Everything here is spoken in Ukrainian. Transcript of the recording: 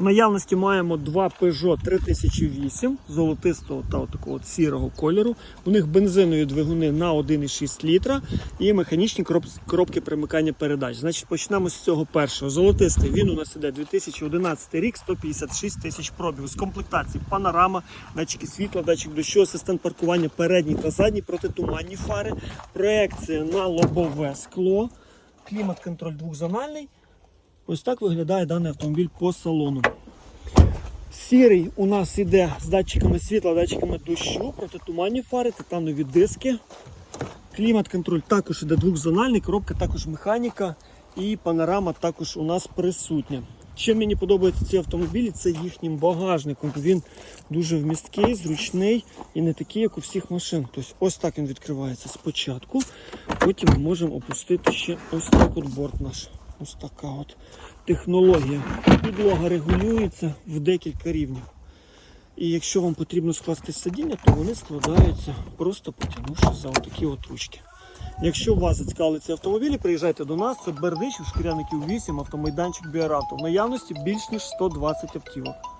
В наявності маємо два Peugeot 3008 золотистого та такого сірого кольору. У них бензинові двигуни на 1,6 літра і механічні короб- коробки примикання передач. Значить, почнемо з цього першого. Золотистий він у нас іде 2011 рік, 156 тисяч пробігу. З комплектації панорама, датчики світла, датчик дощу, асистент паркування передній та задній, протитуманні фари, проекція на лобове скло, клімат-контроль двохзональний. Ось так виглядає даний автомобіль по салону. Сірий у нас іде з датчиками світла, датчиками дощу, протитуманні фари, титанові диски. Клімат-контроль також іде двохзональний, коробка також механіка і панорама також у нас присутня. Чим мені подобаються ці автомобілі, це їхнім багажником. Він дуже вмісткий, зручний і не такий, як у всіх машин. Тобто ось так він відкривається спочатку. Потім ми можемо опустити ще ось так от борт наш. Ось така от технологія. Підлога регулюється в декілька рівнів. І якщо вам потрібно скласти сидіння, то вони складаються просто потягнувши за отакі от ручки. Якщо вас зацікавляться автомобілі, приїжджайте до нас. Це Бердичів, Шкіряників 8, автомайданчик Біаравто. В наявності більш ніж 120 автівок.